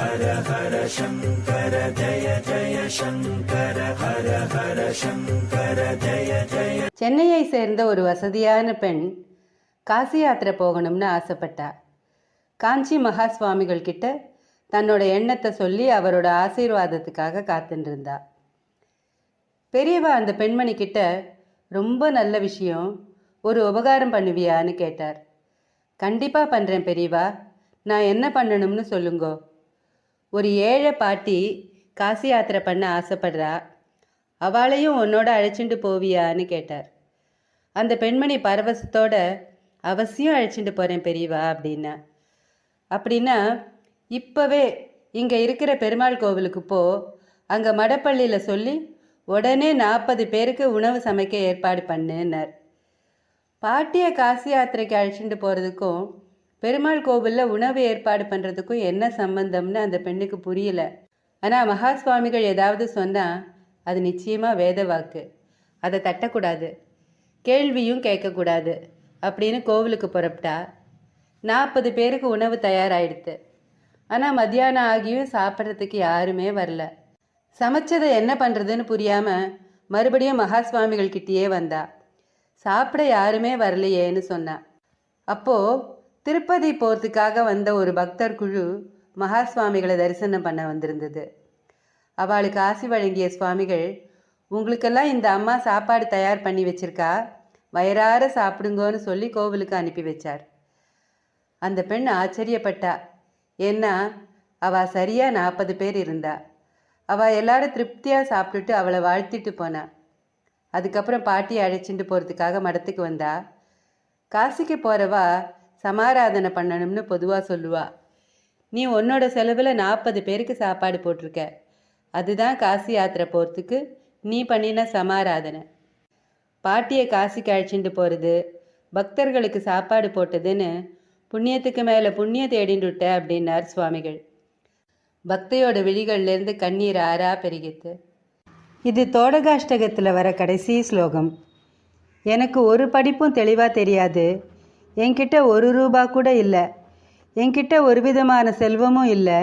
ஹர ஹர சங்கர ஜய ஜய சங்கர ஹர ஹர சங்கர ஜய ஜய சென்னையை சேர்ந்த ஒரு வசதியான பெண் காசி யாத்திரை போகணும்னு ஆசைப்பட்டா. காஞ்சி மகா சுவாமிகள் கிட்ட தன்னோட எண்ணத்தை சொல்லி அவரோட ஆசீர்வாதத்துக்காக காத்துட்டு பெரியவா அந்த பெண்மணி கிட்ட ரொம்ப நல்ல விஷயம் ஒரு உபகாரம் பண்ணுவியான்னு கேட்டார். கண்டிப்பாக பண்ணுறேன் பெரியவா நான் என்ன பண்ணணும்னு சொல்லுங்கோ. ஒரு ஏழை பாட்டி காசி யாத்திரை பண்ண ஆசைப்படுறா. அவளையும் உன்னோட அழைச்சிட்டு போவியான்னு கேட்டார். அந்த பெண்மணி பரவசத்தோட அவசியம் அழைச்சிட்டு போகிறேன் பெரியவா அப்படின்னா. அப்படின்னா இப்போவே இங்கே இருக்கிற பெருமாள் கோவிலுக்கு போ. அங்கே மடப்பள்ளியில் சொல்லி உடனே நாற்பது பேருக்கு உணவு சமைக்க ஏற்பாடு பண்ணுன்னார். பாட்டியை காசி யாத்திரைக்கு அழைச்சிட்டு போகிறதுக்கும் பெருமாள் கோவிலில் உணவு ஏற்பாடு பண்ணுறதுக்கும் என்ன சம்பந்தம்னு அந்த பெண்ணுக்கு புரியல. ஆனால் மகா சுவாமிகள் ஏதாவது சொன்னால் அது நிச்சயமாக வேத வாக்கு. அதை தட்டக்கூடாது. கேள்வியும் கேட்கக்கூடாது அப்படின்னு கோவிலுக்கு புறப்பட்டா. நாற்பது பேருக்கு உணவு தயாராகிடுது ஆனால் மத்தியானம் ஆகியும் சாப்பிட்றதுக்கு யாருமே வரல. சமைச்சதை என்ன பண்ணுறதுன்னு புரியாமல் மறுபடியும் மகா சுவாமிகள் கிட்டேயே வந்தா. சாப்பிட யாருமே வரலையேன்னு சொன்னா. அப்போது திருப்பதி போகிறதுக்காக வந்த ஒரு பக்தர் குழு மகா சுவாமிகளை தரிசனம் பண்ண வந்திருந்தது. அவளுக்கு ஆசி வழங்கிய சுவாமிகள் உங்களுக்கெல்லாம் இந்த அம்மா சாப்பாடு தயார் பண்ணி வச்சிருக்கா? வயிறார சாப்பிடுங்கோன்னு சொல்லி கோவிலுக்கு அனுப்பி வச்சார். அந்த பெண் ஆச்சரியப்பட்டா. ஏன்னா அவ சரியா நாற்பது பேர் இருந்தா. அவ எல்லாரும் திருப்தியாக சாப்பிட்டுட்டு அவளை வாழ்த்திட்டு போனா. அதுக்கப்புறம் பாட்டியை அழைச்சிட்டு போகிறதுக்காக மடத்துக்கு வந்தா. காசிக்கு போகிறவா சமாராதனை பண்ணணும்னு பொதுவாக சொல்லுவா. நீ உன்னோட செலவில் நாற்பது பேருக்கு சாப்பாடு போட்டிருக்க. அதுதான் காசி யாத்திரை போகிறதுக்கு நீ பண்ணின சமாராதனை. பாட்டியை காசிக்கு அழைச்சிட்டு போகிறது பக்தர்களுக்கு சாப்பாடு போட்டதுன்னு புண்ணியத்துக்கு மேலே புண்ணிய தேடிண்டுட்ட விட்ட அப்படின்னார் சுவாமிகள். பக்தையோட விழிகள்லேருந்து கண்ணீர் ஆறா பெருகித்து இது தோடகாஷ்டகத்தில் வர கடைசி ஸ்லோகம். எனக்கு ஒரு படிப்பும் தெளிவாக தெரியாது. என்கிட்ட ஒரு ரூபா கூட இல்லை. என்கிட்ட ஒரு விதமான செல்வமும் இல்லை.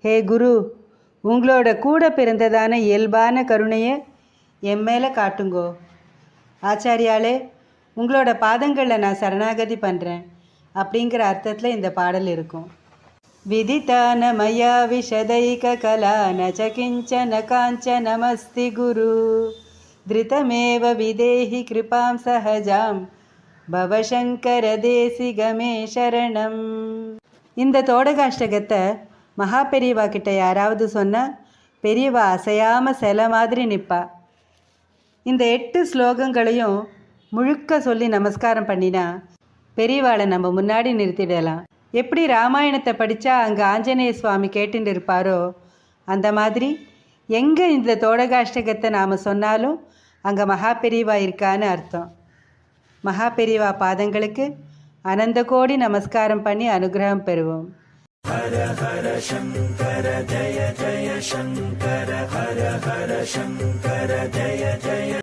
ஹே குரு உங்களோட கூட பிறந்ததான இயல்பான கருணையை என் மேலே காட்டுங்கோ. ஆச்சாரியாலே உங்களோட பாதங்களில் நான் சரணாகதி பண்ணுறேன் அப்படிங்கிற அர்த்தத்தில் இந்த பாடல் இருக்கும். விதித்தான மயா விஷதைக கலா நச்ச கிஞ்சன காஞ்சனமஸ்தி குரு. திருதமேவ விதேஹி கிருபாம் சஹஜாம். பவசங்கர தேசிகமே சரணம். இந்த தோடகாஷ்டகத்தை மகா பெரியவா கிட்ட யாராவது சொன்னால் பெரியவா அசையாமல் சில மாதிரி நிற்பா இந்த எட்டு ஸ்லோகங்களையும் முழுக்க சொல்லி நமஸ்காரம் பண்ணினா பெரியவாளை நம்ம முன்னாடி நிறுத்திடலாம். எப்படி ராமாயணத்தை படித்தா அங்கே ஆஞ்சநேய சுவாமி கேட்டுட்டு இருப்பாரோ அந்த மாதிரி எங்கே இந்த தோடகாஷ்டகத்தை நாம் சொன்னாலும் அங்கே மகா பெரியவா இருக்கான்னு அர்த்தம். மகா பெரியவா பாதங்களுக்கு அனந்த கோடி நமஸ்காரம் பண்ணி அனுகிரகம் பெறுவோம். ஹர ஹர சங்கர ஜய ஜய சங்கர ஹர ஹர சங்கர ஜய ஜய